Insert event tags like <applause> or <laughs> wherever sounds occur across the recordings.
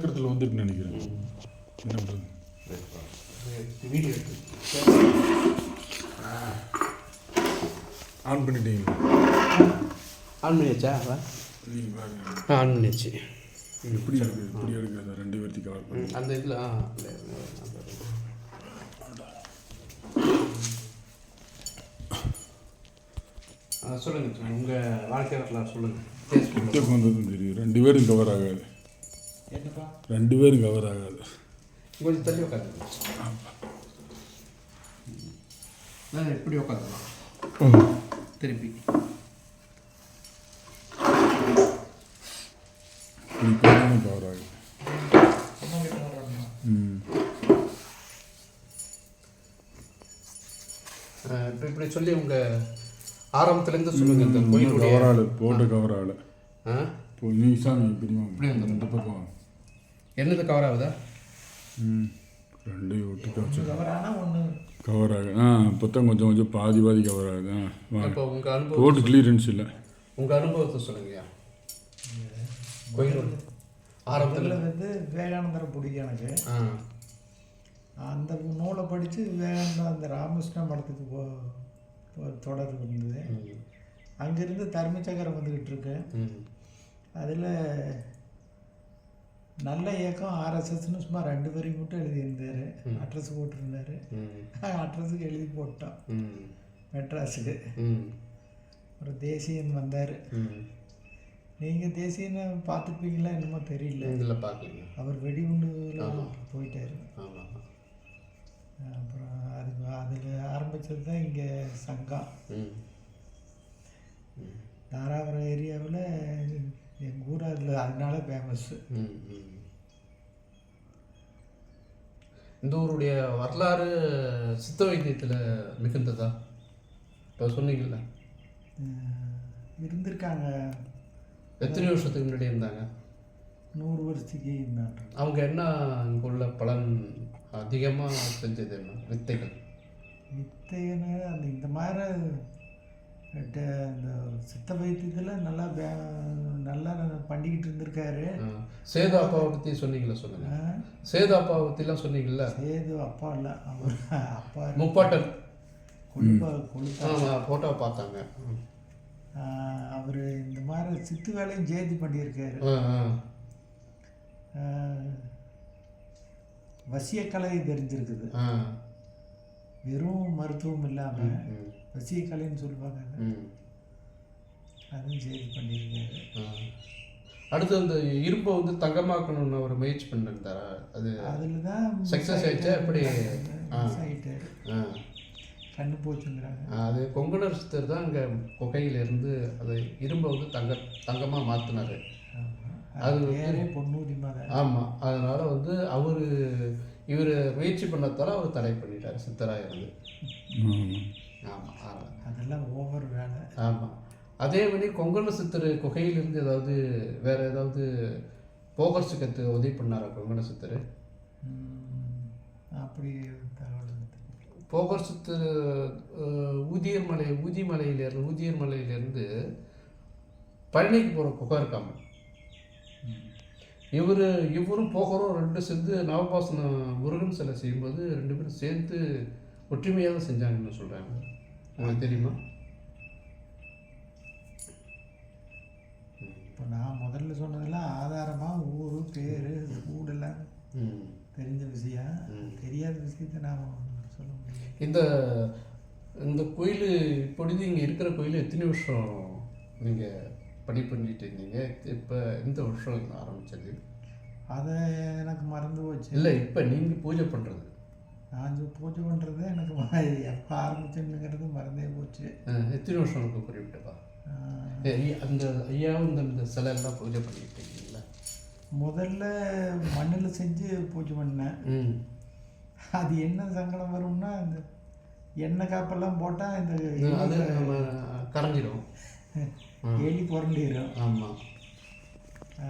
சக்கரத்தில் வந்துருக்குன்னு நினைக்கிறேன். என்ன பண்ணுறது ஆன் பண்ணிட்டீங்களா ஆன் பண்ணியாச்சா? பாருங்க. ஆன் பண்ணியாச்சு. எப்படி இருக்கு? எப்படி எடுக்கிறதா ரெண்டு பேர்த்தி கவர் பண்ணி அந்த இதில் ஆ இல்லை, இல்லை, அந்த இது. ஆ, சொல்லுங்க உங்கள் வாழ்க்கை வரலாறு சொல்லுங்கள் வந்ததும் தெரியும் ரெண்டு பேரும் கவர் ஆகாது. ரெண்டு பேரும் கவர் ஆகாது. கொஞ்சம் தள்ளி உட்காந்துங்க நான் எப்படி உட்காந்துக்கலாம் திருப்பி இப்படி கவர் ஆகுது. ம். இப்போ இப்படி சொல்லி உங்கள் ஆரம்பத்துலேருந்து சொல்லுங்கள் இந்த கோயிலுடைய ஆகல போட்ட ஆ? இப்போ நீ சாமி பிரிமா இப்படி வந்துரும். இந்த பக்கம். என்னது கவர் ஆகுதா? ம் ரெண்டையும் ஒன்று கவர் ஆகுது ஆ புத்தகம் கொஞ்சம் கொஞ்சம் பாதி பாதி கவர் ஆகுது இப்போ உங்கள் அனுபவம் போட்டு கிளியரன்ஸ் இல்லை. உங்கள் அனுபவத்தை சொல்லுங்கய்யா. கோயில் ஆரம்பத்தில் வந்து விவேகானந்தரை பிடிக்கும் எனக்கு. ஆ. அந்த நூலை படித்து விவேகானந்தா அந்த ராமகிருஷ்ண மடத்துக்கு போ தொடர் இருந்தது அங்கேருந்து தர்ம சக்கரம் வந்துக்கிட்டு இருக்கு. ம். அதில் நல்ல இயக்கம் ஆர்எஸ்எஸ்னு சும்மா ரெண்டு பேரையும் மட்டும் எழுதியிருந்தார். அட்ரஸ் போட்டிருந்தாரு. அட்ரஸுக்கு எழுதி போட்டோம் மெட்ராஸுக்கு ஒரு தேசியன் வந்தார். ம். நீங்கள் தேசியனை பார்த்துருப்பீங்களா என்னமோ தெரியல. இதில் பார்க்கலீங்க. அவர் வெடிகுண்டுல போயிட்டார். அப்புறம் அதுக்கு அதில் ஆரம்பித்தது தான் இங்கே சங்கம். தாராபுரம் ஏரியாவில் எங்கள் ஊர் அதில் அதனால ஃபேமஸ்ஸு இந்த ஊருடைய வரலாறு சித்த வைத்தியத்தில் மிகுந்ததா? இப்போ சொன்னீங்கல்ல. இருந்திருக்காங்க. எத்தனை வருஷத்துக்கு முன்னாடி இருந்தாங்க? நூறு வருஷத்துக்கு இருந்தாங்க. அவங்க என்ன இங்கே உள்ள பலன் அதிகமாக செஞ்சது என்ன? வித்தைகள். வித்தையன்னு அந்த இந்த மாதிரி இந்த சித்த வைத்தியத்தில் நல்லா பே- நல்லா பண்ணிக்கிட்டு இருந்திருக்காரு. சேது அப்பாவை பற்றி சொன்னீங்களா சொல்லுங்க. சேது அப்பாவை பற்றிலாம் சொன்னீங்கல்ல? சேது அப்பா இல்லை அவர் அப்பா முப்பாட்டன் கொழுப்பா கொழுப்பா. ஆமாம் ஃபோட்டோவை பார்த்தாங்க. அவர் இந்த மாதிரி சித்து வேலையும் சேர்த்து பண்ணியிருக்காரு. வசியக்கலை தெரிஞ்சிருக்குது. வெறும் மருத்துவம் இல்லாமல் வசியக்கலைன்னு சொல்லுவாங்க அதுவும் சேர்த்து பண்ணியிருக்காரு. அடுத்து அந்த இரும்பை வந்து தங்கமாக்கணும்னு ஒரு முயற்சி பண்ணிருந்தாரா? அது அதில் தான் Success ஆயிடுச்சா? எப்படி? ஆகிட்டாரு. கண்ணு போச்சுங்கிறாங்க. அது கொங்கணர் சித்தர் தான் அங்கே குகையிலேருந்து அது இரும்பை வந்து தங்க தங்கமாக மாற்றினாரு. அது பொன்னூரி மதம் ஆமாம் அதனால் வந்து அவர் இவர் முயற்சி பண்ணதால அவர் தடை பண்ணிட்டார் சித்தராக இருந்து ஆமாம் அதெல்லாம் ஓவர் வேலை. ஆமாம் அதே மாதிரி கொங்கண சித்தர் குகையிலிருந்து ஏதாவது வேற ஏதாவது போகர்ஸுக்கு உதவி பண்ணாரா கொங்கண சித்தர்? அப்படி. போகர் சித்தர் அஹ், ஊதியர் மலை ஊதி மலையிலேருந்து ஊதியர் மலையிலேருந்து பழனிக்கு போகிற குகை இருக்காம இவர் இவரும் போகரும் ரெண்டு சேர்ந்து நவபாசன முருகன் சிலை செய்யும்போது ரெண்டு பேரும் சேர்ந்து ஒற்றுமையாக தான் செஞ்சாங்கன்னு சொல்கிறாங்க உங்களுக்கு தெரியுமா? இப்போ நான் முதல்ல சொன்னதெல்லாம் ஆதாரமாக ஊர் பேர் ஊடெல்லாம் ம். தெரிஞ்ச விஷயம். தெரியாத விஷயத்தை நான் சொல்ல முடியும் இந்த இந்த கோயில் இப்பொழுது இங்கே இருக்கிற கோயில் எத்தனை வருஷம் நீங்கள் பணி பண்ணிட்டு இருந்தீங்க? இப்போ இந்த வருஷம் ஆரம்பிச்சது? அதை எனக்கு மறந்து போச்சு. இல்லை இப்போ நீங்கள் பூஜை பண்ணுறது நான் பூஜை பண்ணுறது எனக்கு எப்போ ஆரம்பிச்சுங்கிறது மறந்தே போச்சு. எத்தனை வருஷம் எனக்கு குறிப்பிட்டப்பா அந்த ஐயாவும் இந்த சிலை எல்லாம் பூஜை பண்ணிட்டு இருக்கீங்களா முதல்ல மண்ணில் செஞ்சு பூஜை பண்ணேன். ம். அது என்ன சங்கடம் வரும்னா இந்த எண்ணெய் காப்பெல்லாம் போட்டால் இந்த கரைஞ்சிடும். <laughs> எலி புரண்டிடும் ஆமாம்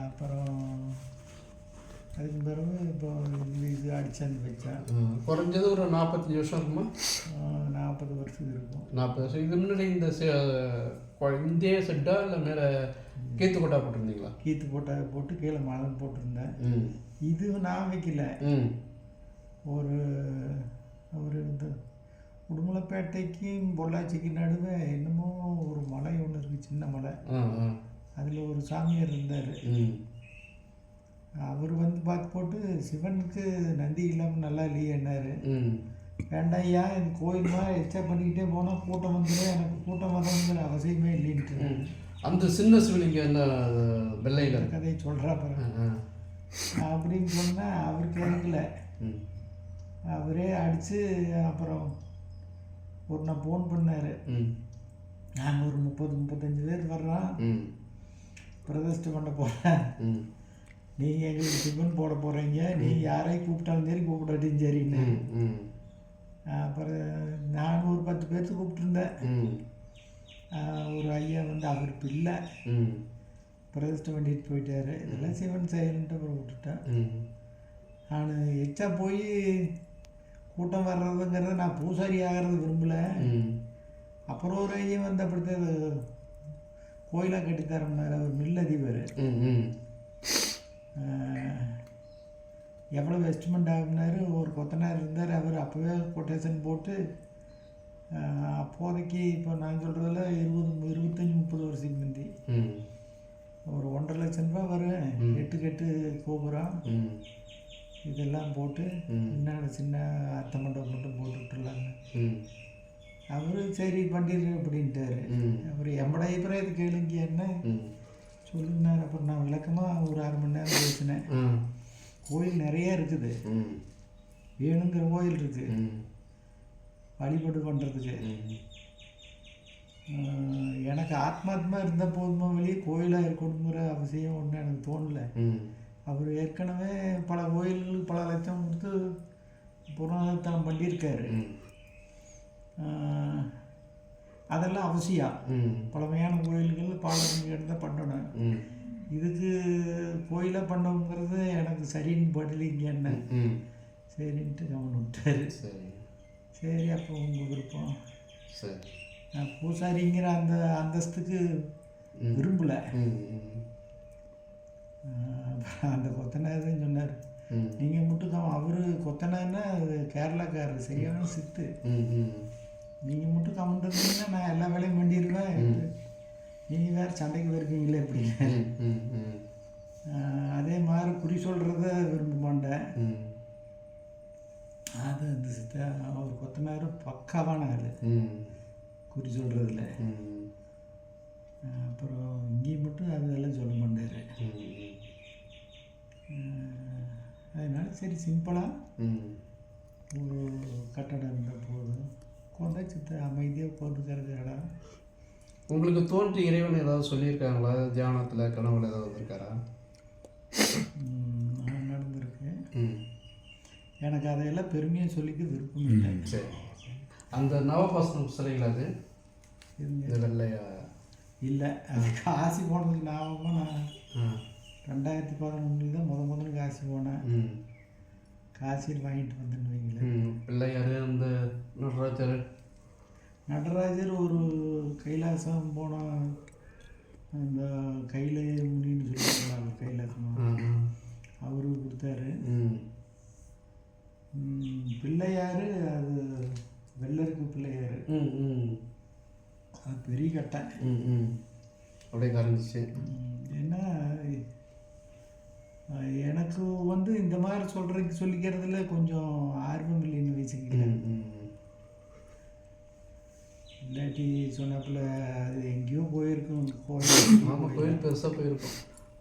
அப்புறம் அதுக்கு பிறகு இப்போ இது அடிச்சாந்து வச்சேன் குறைஞ்சது ஒரு நாற்பத்தஞ்சு வருஷம் இருக்குமா நாற்பது வருஷம் இருக்கும் நாற்பது வருஷம் இது முன்னாடி இந்த செ- கொ- இந்தே செட்டா இல்லை மேலே கீத்து கொட்டா போட்டிருந்தீங்களா கீத்து போட்டா போட்டு கீழே மலம் போட்டிருந்தேன் இது நான் வைக்கல ஒரு ஒரு இந்த உடுமலைப்பேட்டைக்கும் பொள்ளாச்சிக்கு நடுவே என்னமோ ஒரு மலை ஒன்று இருக்குது சின்ன மலை அதில் ஒரு சாமியார் இருந்தார் அவர் வந்து பார்த்து போட்டு சிவனுக்கு நந்தி இல்லாமல் நல்லா இல்லையேன்னாரு ம். வேண்டாம் ஐயா இது கோயில் மாதிரி எச்சா பண்ணிக்கிட்டே போனால் கூட்டம் வந்துடும் எனக்கு கூட்டம் வரணுங்கிற அவசியமே இல்லைன்ட்டு. அந்த சின்ன சிவலிங்கம் என்ன வெள்ளையில்? கதையை சொல்கிறா பாருங்க. அப்படின்னு சொன்னால் அவர் கேட்கல. அவரே அடித்து அப்புறம் ஒரு நான் ஃபோன் பண்ணார். ம். நாங்கள் ஒரு முப்பது முப்பத்தஞ்சு பேர் வர்றோம். பிரதிஷ்டை பண்ண போகிறேன் நீங்கள் எங்களுக்கு டிஃபன் போட போகிறீங்க நீங்கள் யாரையும் கூப்பிட்டாலும் சரி கூப்பிடாட்டியும் சரின்னு. அப்புறம் நான் ஒரு பத்து பேர்த்து கூப்பிட்டுருந்தேன். ஒரு ஐயா வந்து அவர் பிள்ளை. ம். பிரதிஷ்டை பண்ணிட்டு போயிட்டாரு. இதெல்லாம் சிவன் செயல்ன்ட்டு அப்புறம் விட்டுட்டேன். நான் எச்சா போய் கூட்டம் வர்றதுங்கிறத நான் பூசாரி ஆகிறது விரும்பலை. அப்புறம் ஒரு ஐயா வந்து அப்படித்தான் கோயிலாக கட்டித்தரம்னார். அவர் மில் அதிபர் ம் ம். ஆஹ் எவ்வளோ எஸ்டிமெண்ட் ஆகுனாரு ஒரு கொத்தனார் இருந்தார் அவர் அப்போவே கொட்டேஷன் போட்டு அப்போதைக்கு இப்போ நான் சொல்கிறதுல இருபது இருபத்தஞ்சி முப்பது வருஷத்துக்கு முந்தி. ஒரு ஒன்றரை லட்சம் ரூபாய் வரும் எட்டு கெட்டு கோபுரம். இதெல்லாம் போட்டு. பின்னாடி சின்ன அர்த்த மண்டபம் மட்டும் போட்டு விட்டுலாங்க ம். அவரு சரி பண்ணிடு அப்படின்ட்டாரு. ம். அவர் எம்மட அபிப்பிராயத்தை கேளுங்க என்ன? சொல்லுனார். அப்புறம் நான் விளக்கமாக ஒரு அரை மணி நேரம் பேசினேன். கோயில் நிறைய இருக்குது. வேணுங்கிற கோயில் இருக்குது வழிபாடு பண்ணுறதுக்கு எனக்கு ஆத்மாத்மா இருந்தால் போதுமா வெளியே? கோயிலாக இருக்கணுங்கிற அவசியம் ஒன்றும் எனக்கு தோணலை. அவர் ஏற்கனவே பல கோயில்களுக்கு பல லட்சம் கொடுத்து புராணத்தனம் பண்ணியிருக்காரு. அதெல்லாம் அவசியம் பழமையான கோயில்கள் பாலங்கள் தான் பண்ணணும். இதுக்கு கோயிலாக பண்ணணுங்கிறது எனக்கு சரின்னு படலைங்க என்ன? சரின்ட்டு கவனம் விட்டாரு. சரி. அப்போ உங்கள் விருப்பம். சரி. நான் பூசாரிங்கிற அந்த அந்தஸ்துக்கு. விரும்பலை. அந்த கொத்தனார் சொன்னார். நீங்கள் மட்டும் தான் அவர் கொத்தனார்னா கேரளாக்காரர் சரியான சித்து. நீங்கள் மட்டும் கமெண்ட் நான் எல்லா வேலையும் பண்ணிடுவேன் நீங்கள் வேறு சண்டைக்கு ம் ஆஹ் அதே மாதிரி குறி சொல்கிறத விரும்ப மாட்டேன் அது அந்த சித்த அவர் கொத்தனார் பக்காவான ஆள். குறி சொல்கிறதுல அப்புறம் இங்கேயும் மட்டும் அதெல்லாம் சொல்ல மாட்டார். அதனால சரி சிம்பிளாக ஒரு கட்டடம் இருந்தால் போதும். உட்காந்தா சித்த அமைதியாக உட்காந்துக்கிறது இடம் உங்களுக்கு தோன்றி இறைவன் ஏதாவது சொல்லியிருக்காங்களா? தியானத்தில் கனவுல ஏதாவது வந்திருக்காரா? நடந்திருக்கு. ம். எனக்கு அதையெல்லாம் பெருமையாக சொல்லிக்க விருப்பம் இல்லை. சரி. அந்த நவபாசனம் சிலைகள் அது. இந்த வெள்ளையா? இல்லை அது காசி போனதுக்கு ஞாபகமாக நான் ரெண்டாயிரத்தி பதினொன்றில் தான் முத முதல்ல காசி போனேன். ம். காசியில் வாங்கிட்டு வந்தேன்னு வைங்களேன். பிள்ளையார் அந்த நடராஜர். நடராஜர் ஒரு கைலாசம் போன அந்த கையில முனின்னு சொல்லுவாங்க கைலாசம். அவரு கொடுத்தாரு. பிள்ளையார் அது வெள்ளருக்கு பிள்ளையார். அது பெரிய கட்டை. அப்படியே கரைஞ்சிச்சு. எனக்கு வந்து இந்த மாதிரி சொல்கிறதுக்கு சொல்லிக்கிறதுல கொஞ்சம் ஆர்வம் இல்லைன்னு ம் இல்லாட்டி சொன்னாப்புல அது எங்கேயோ போயிருக்கும் <coughs> கோயில் ஆமாம் கோயில் பெருசாக போயிருக்கோம்.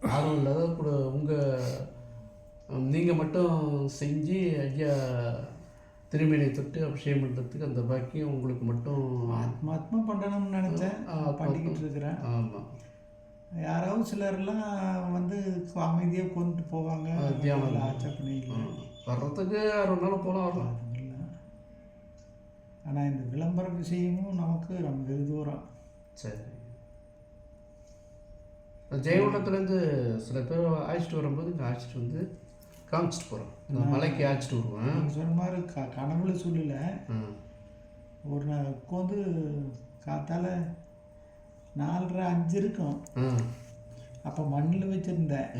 ஆர்வம் இல்லாத கூட உங்கள் நீங்கள் மட்டும் செஞ்சு ஐயா திருமணியை தொட்டு அபிஷேகம் பண்ணுறதுக்கு அந்த பாக்கியம் உங்களுக்கு மட்டும் ஆத்மாத்மா பண்ணணும்னு நினச்சேன். பண்ணிக்கிட்டு இருக்கிறேன். ஆமாம் யாராவது சிலர்லாம் வந்து அமைதியாக கொண்டுட்டு போவாங்க. பண்ணிக்கல வர்றதுக்கு மணி நேரம் போனால் வரலாம் ஆனால் இந்த விளம்பர விஷயமும் நமக்கு ரொம்ப வெகு தூரம் சரி ஜெயகுண்டத்துலேருந்து சில பேர் அழைச்சிட்டு வரும்போது இங்கே அழைச்சிட்டு வந்து காமிச்சிட்டு போகிறோம் இந்த மலைக்கு அழைச்சிட்டு வருவேன். சொன்ன மாதிரி க கனவுல சொல்லல. ஒரு நாள் உட்காந்து காத்தால நாலரை அஞ்சு இருக்கும். அப்போ மண்ணில் வச்சுருந்தேன்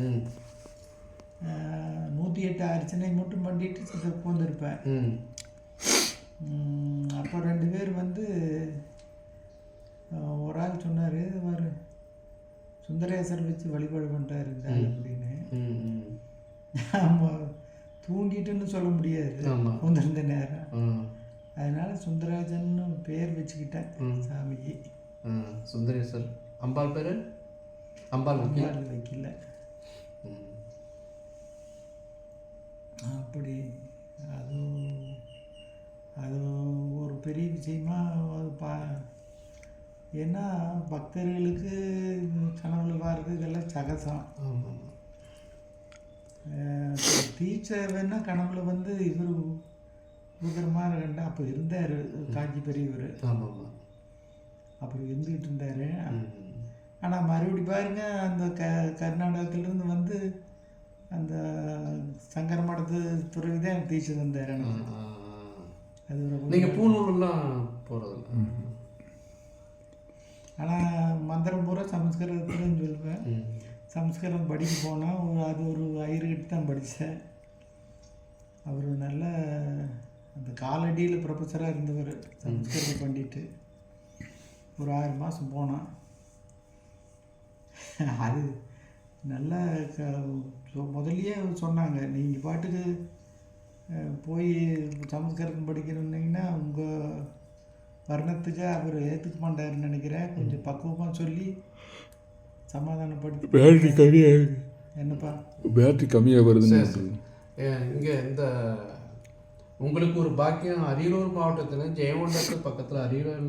நூற்றி எட்டு அர்ச்சனை மட்டும் பண்ணிட்டு உட்காந்துருப்பேன் ம். அப்போ ரெண்டு பேர் வந்து ஒரு ஆள் சொன்னார் அவர் சுந்தரேசர் வச்சு வழிபாடு பண்ணுறாரு இந்த ஆள் அப்படின்னு. ஆமாம் தூங்கிட்டுன்னு சொல்ல முடியாது. உந்திருந்த நேரம். அதனால சுந்தரராஜன்னு பேர் வச்சுக்கிட்டேன். சாமிக்கு ம் சுந்தரேசர் அம்பாள் பேர்? அம்பாள் வக்கீல். அப்படி அது அது ஒரு பெரிய விஷயமா அது பா ஏன்னா பக்தர்களுக்கு கனவுல வர்றது இதெல்லாம் சகசம். டீச்சர் வேணா கனவுல வந்து இவர் உபகரமாக கண்டா அப்போ இருந்தார் காஞ்சி பெரியவர். ஆமாம் ஆமாம். அப்புறம் இருந்துக்கிட்டு இருந்தார். ஆனால் மறுபடி பாருங்க அந்த க கர்நாடகத்திலேருந்து வந்து அந்த சங்கர மடத்து துறவி தான் டீச்சர் வந்தார் எனக்கு அது நீங்கள் பூநூலெல்லாம் போகிறதில்ல ஆனால் மந்திரம் பூரா சமஸ்கிருதத்துலன்னு சொல்லுவேன். சமஸ்கிருதம் படிக்க போனால் ஒரு அது ஒரு ஐயர்கிட்ட தான் படித்தேன் அவர் நல்ல அந்த காலடியில் ப்ரொஃபஸராக இருந்தவர் சமஸ்கிருதம் பண்ணிட்டு ஒரு ஆறு மாதம் போனான் அது நல்ல முதல்லயே சொன்னாங்க. நீங்கள் பாட்டுக்கு போய் சமஸ்கிருதம் படிக்கணுன்னீங்கன்னா உங்கள் வர்ணத்துக்கு அவர் ஏற்றுக்க மாட்டாருன்னு நினைக்கிறேன். கொஞ்சம் பக்குவமாக சொல்லி சமாதானப்படுத்தி பேட்டரி கம்மியாக என்னப்பா? பேட்டரி கம்மியாக வருதுன்னு இங்கே இந்த உங்களுக்கு ஒரு பாக்கியம் அரியலூர் மாவட்டத்தில் ஜெயங்கொண்டத்து பக்கத்தில் அரியலூர்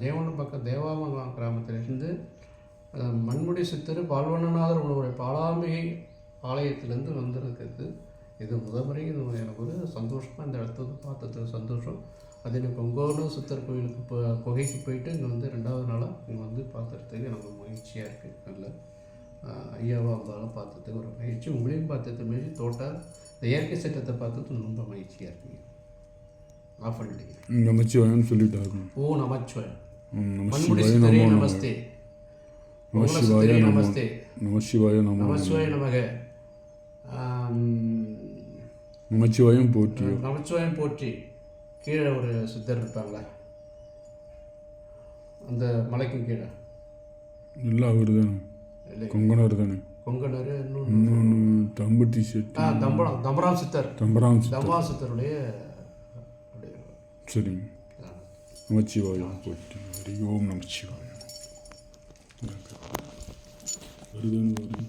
ஜெயங்கொண்டம் பக்கம் தேவாமங்கலம் கிராமத்திலிருந்து மண்முடி சித்தர் பால்வண்ணநாதர் உங்களுடைய பாலாம்பிகை ஆலயத்திலேருந்து வந்திருக்குது இது முதமுறை இது எனக்கு ஒரு சந்தோஷமாக இந்த இடத்த வந்து பார்த்ததுக்கு சந்தோஷம். அது எனக்கு கொங்கோன சித்தர் கோயிலுக்கு இப்போ குகைக்கு போயிட்டு இங்கே வந்து ரெண்டாவது நாளாக இங்கே வந்து பார்த்துறதுக்கு எனக்கு மகிழ்ச்சியாக இருக்குது நல்ல ஐயாவா இருந்தாலும் பார்த்ததுக்கு ஒரு மகிழ்ச்சி. உங்களையும் பார்த்தது மகிழ்ச்சி. தோட்டம் இந்த இயற்கை சட்டத்தை பார்த்தது ரொம்ப மகிழ்ச்சியாக இருக்குங்க. ஆஃப் பண்ணிட்டீங்க நமச்சிவாயன்னு சொல்லிட்டாரு ஓ நமச்சிவாய் ம், நம மண்முடி சிவாய சித்தரே நமோ நம நமஸ்தே நமஸ்தே நம சிவாய நமோ நம நமச்சிவாய நமக. நமச்சிவாயம் போற்றி. நமச்சிவாயம் போற்றி. கீழே ஒரு சித்தர் இருப்பாங்களே. அந்த மலைக்கும் கீழே. எல்லாம் அவர் தானே இல்லை. கொங்கணர் தானே கொங்கணர் இன்னொன்று தம்பட்டி செட்டி. ஆ தம்பரம் தம்பராம் சித்தர். தம்பராம் சித்தர். தம்பா சித்தருடைய சரிங்க. நமச்சிவாயம் போற்றி. ஹரி ஓம் நமச்சிவாயம் வருதுன்னு வருது